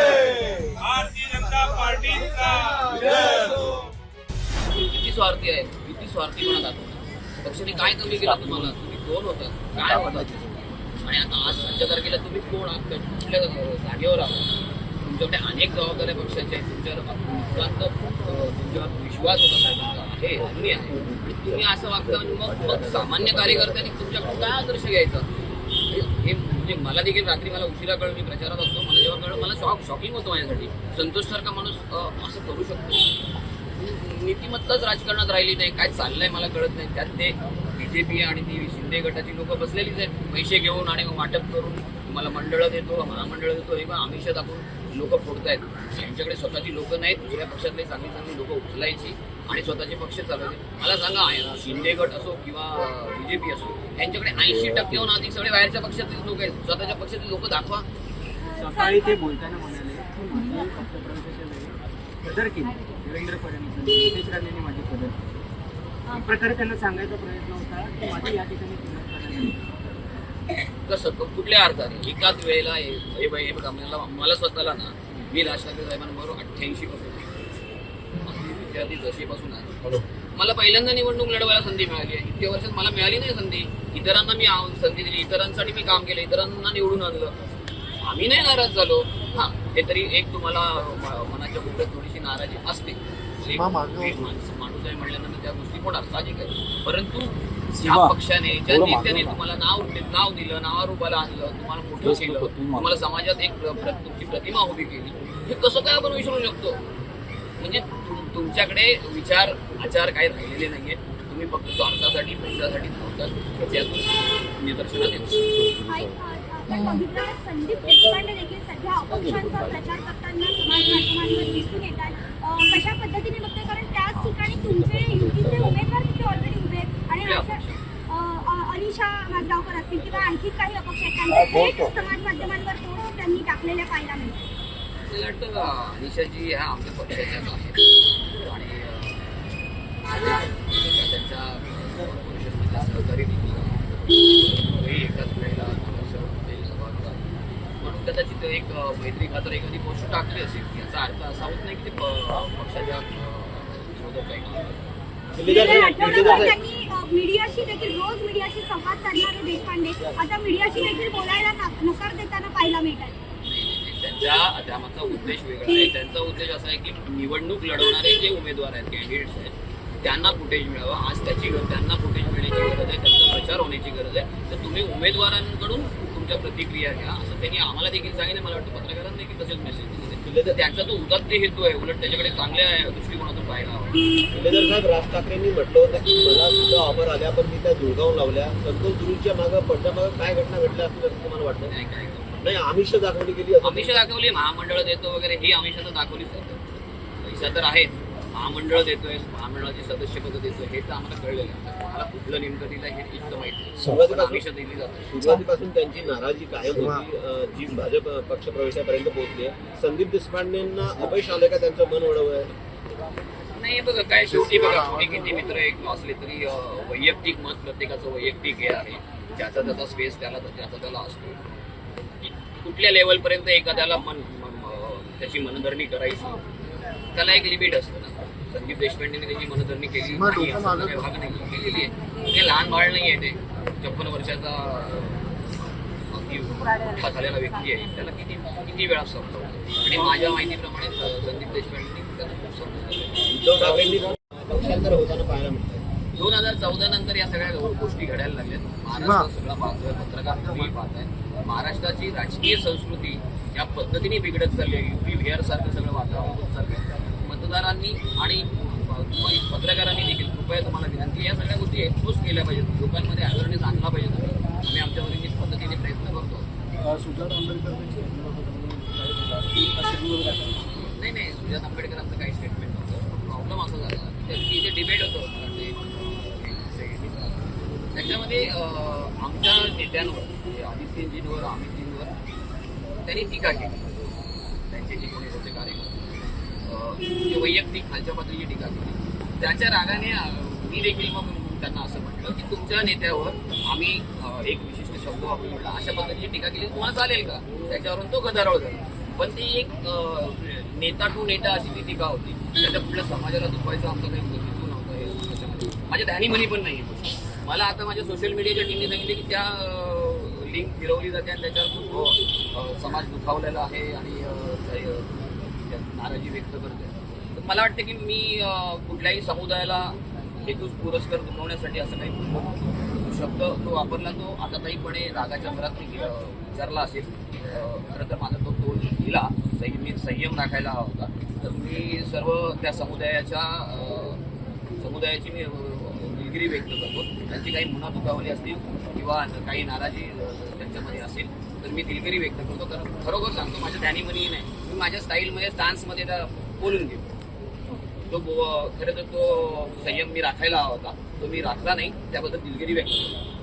भारतीय जनता पार्टीचा। किती स्वार्थी आहे? किती स्वार्थीपणा दाखवला पक्षाने काय कमी केलं तुम्हाला? तुम्ही कोण होता? काय होता? आणि आता आज सध्या तारखेला तुम्ही कोण आहात? कुठल्या जागेवर आहात? तुमच्याकडे अनेक जबाबदाऱ्या पक्षाच्या आहेत. तुमच्यावर तुमच्यावर विश्वास होता साहेबांचा. आहे अजूनही आहे. तुम्ही असं वागता आणि मग मग सामान्य कार्यकर्त्यांनी तुमच्याकडून काय आदर्श घ्यायचा? हे हे म्हणजे मला देखील रात्री मला उशिरा कळलं मी प्रचारात असतो मला मला शॉक शॉकिंग होतं माझ्यासाठी. संतोषसारखा माणूस असं करू शकतो? नीतिमत्ताच राजकारणात राहिली नाही काय चाललंय मला कळत नाही. त्यात ते बीजेपी आणि ती शिंदे गटाची लोक बसलेलीच आहेत. पैसे घेऊन आणि वाटप करून तुम्हाला मंडळ देतो महामंडळ देतो हे पण आमिष दाखवून लोक फोडतायत. यांच्याकडे स्वतःची लोक नाहीत दुसऱ्या पक्षातले चांगली चांगली लोक उचलायची आणि स्वतःचे पक्ष चालवायचे. मला सांगा शिंदे गट असो किंवा बीजेपी असो यांच्याकडे ऐंशी टक्केहून अधिक सगळे बाहेरच्या पक्षातले लोक आहेत. स्वतःच्या पक्षातले लोक दाखवा. सकाळी ते बोलताना म्हणाले पक्षप्रवेशाच्या कदर केली. देवेंद्र फडणवीस नितेश राणेंनी माझी कदर केली. एक प्रकारे त्यांना सांगायचा प्रयत्न होता की माझी या ठिकाणी. कसं क- कुठल्या अर्थाने? एकाच वेळेला हे बाई बघा मला मला स्वतःला ना मी ठाकरे साहेबांबरोबर अठ्ठ्याऐंशी पासून विद्यार्थी जशीपासून आहे. मला पहिल्यांदा निवडणूक लढवायला संधी मिळाली आहे. इतक्या वर्षात मला मिळाली नाही संधी. इतरांना मी संधी दिली. इतरांसाठी मी काम केलं. इतरांना निवडून आणलं. आम्ही नाही नाराज झालो. हा ते तरी एक तुम्हाला मनाच्या कुठं थोडीशी नाराजी असते. माणूस आहे म्हणल्यानंतर त्या गोष्टी होणार साहजिक आहे परंतु ज्या पक्षाने ज्या नेत्याने तुम्हाला नाव नाव दिलं नावारूपाला आणलं तुम्हाला मोठं केलं तुम्हाला समाजात एक तुमची प्रतिमा उभी केली हे कसं काय आपण विसरू शकतो? म्हणजे तुम- तुमच्याकडे विचार आचार काही राहिलेले नाहीये तुम्ही फक्त स्वार्थासाठी पैशासाठी धावतात त्यातून निदर्शनात येतं आपण बघितलं तर संदीप देशपांडे देखील सध्या अपक्षांचा प्रचार करताना समाज माध्यमांवर दिसून येतात कशा पद्धतीने बघताय? कारण त्याच ठिकाणी तुमचे युतीचे उमेदवार तिथे ऑलरेडी उभे आहेत. आणि कुठले अशा- अपक्ष? अ, अ, अलिशा माझगावकर असतील किंवा आणखी काही अपक्ष आहेत. त्यांचे समाज माध्यमांवर पोस्ट त्यांनी टाकलेल्या पाहायला मिळतात. मला वाटतं का निशाजी ह्या आमच्या पक्षाच्याच आहेत. आणि कॉर्पोरेशनमधल्या सहकारी देखील एक मैत्री खातर एखादी पोस्ट टाकली असेल याचा अर्थ असा होत नाही की ते पक्षाच्या विरोधात काही मीडियाशी देखील रोज मीडियाशी संवाद साधणारे देशपांडे आता मीडियाशी देखील बोलायला नकार देताना पाहायला मिळतात. त्यांच्या त्यामागचा उद्देश वेगळा आहे. त्यांचा उद्देश असा आहे की निवडणूक लढवणारे जे उमेदवार आहेत कॅन्डिडेट्स आहेत त्यांना फुटेज मिळावं. आज त्याची त्यांना फुटेज मिळण्याची गरज आहे त्यांचा प्रचार होण्याची गरज आहे. तर तुम्ही उमेदवारांकडून तुमच्या प्रतिक्रिया घ्या. असं त्यांनी आम्हाला देखील सांगितलं. मला वाटतं पत्रकारांना देखील तसेच मेसेज दिले तर त्यांचा तो उदात्त हेतू आहे. उलट त्याच्याकडे चांगल्या दृष्टिकोनातून पाहायला हवा. साहेब राज ठाकरेंनी म्हटलं होतं की मला सुद्धा ऑफर आल्या पण मी त्या दुर्गावून लावल्या. संतोष गुरुच्या मागं पडच्या मागं काय घटना घडल्या असतील असं तुम्हाला वाटतं? नाही काय नाही आमिष दाखवली गेली आमिष दाखवली महामंडळ देतो वगैरे ही आमिष तर दाखवलीच जातं पैसा तर आहेच. महामंडळ देतोय महामंडळाचे सदस्यपद देतोय हे तर आम्हाला कळलेलं आहे. मला कुठलं नेमकं दिलं हे इतकं माहिती आमिष दिली जाते. सुरुवातीपासून त्यांची नाराजी कायम होती जी भाजप पक्ष प्रवेशापर्यंत पोहोचली आहे. संदीप देशपांडेंना अपयश आलं का त्यांचं मन वळवं नाही बघा काय शेवटी बघा कोणी किती मित्र एक असले तरी वैयक्तिक मत प्रत्येकाचं वैयक्तिक हे आहे. ज्याचा त्याचा स्पेस त्याला ज्याचा त्याला असतो. की कुठल्या लेवलपर्यंत एखाद्याला मन त्याची मनधरणी करायची? त्याला एक लिमिट असतं ना. संदीप देशपांडेने त्याची मनधरणी केली नाही असं काही भाग नाही. केलेली आहे. ते लहान बाळ नाही आहे ते. छप्पन वर्षाचा मोठा झालेला व्यक्ती आहे. त्याला किती किती वेळा समजवलं आणि माझ्या माहितीप्रमाणे संदीप देशपांडेने त्याला खूप समजवलं. ठाकरेंनी पक्षांतर होताना पाहायला मिळतं. दोन हजार चौदा नंतर या सगळ्या गोष्टी घडायला लागल्यात. महाराष्ट्र सगळा पाहतोय पत्रकार तुम्ही पाहताय. महाराष्ट्राची राजकीय संस्कृती या पद्धतीने बिघडत चालली आहे युपी बिहार सारखं सगळं वातावरण होत चाललंय. मतदारांनी आणि पत्रकारांनी देखील कृपया तुम्हाला विनंती आहे, या सगळ्या गोष्टी एक्सपोज केल्या पाहिजेत. लोकांमध्ये अवेअरनेस आणला पाहिजे तुम्ही. आम्ही आमच्या वतीने पद्धतीने प्रयत्न करतो. नाही. नाही? सुजात आंबेडकरांचं काही स्टेटमेंट नव्हतं. प्रॉब्लेम असा झाला. की इथे डिबेट होतं. त्याच्यामध्ये आमच्या नेत्यांवर म्हणजे आदित्यजींवर अमितजींवर त्यांनी टीका केली. त्यांचे जे कोणी होते कार्यक्रम ते वैयक्तिक खालच्या पातळीची टीका केली. त्याच्या रागाने मी देखील मग त्यांना असं म्हटलं की तुमच्या नेत्यावर आम्ही एक विशिष्ट शब्द वापरून अशा पद्धतीची टीका केली. तुम्हाला चालेल का? त्याच्यावरून तो गदारोळ झाला. पण ती एक नेता टू नेता अशी ती टीका होती. त्याच्या कुठल्या समाजाला दुखवायचं आमचं काही नव्हतं हे माझ्या ध्यानी मनी पण नाही आहे. मला आता माझ्या सोशल मीडियाच्या टीमने सांगितले की त्या लिंक फिरवली जाते आणि त्याच्यावर खूप समाज दुखावलेला आहे आणि नाराजी व्यक्त करते तर मला वाटतं की मी कुठल्याही समुदायाला हेतूच पुरस्कार दुखवण्यासाठी असं काही शब्द तो वापरला तो. काहीपणे रागाच्या भरात मी विचारला असेल. खरं तर माझा तो तोल दिला संयमी संयम राखायला हवा होता. तर मी सर्व त्या समुदायाच्या समुदायाची मी दिलगिरी व्यक्त करतो. त्यांची काही मुना दुखावली असतील किंवा काही नाराजी त्यांच्यामध्ये असेल तर मी दिलगिरी व्यक्त करतो. कारण खरोखर सांगतो माझ्या ध्यानीमध्ये नाही. मी माझ्या स्टाईलमध्ये डान्समध्ये त्या बोलून घेतो. तो बो- खरं तर तो संयम मी राखायला हवा होता. तो मी राखला नाही त्याबद्दल दिलगिरी व्यक्त करतो.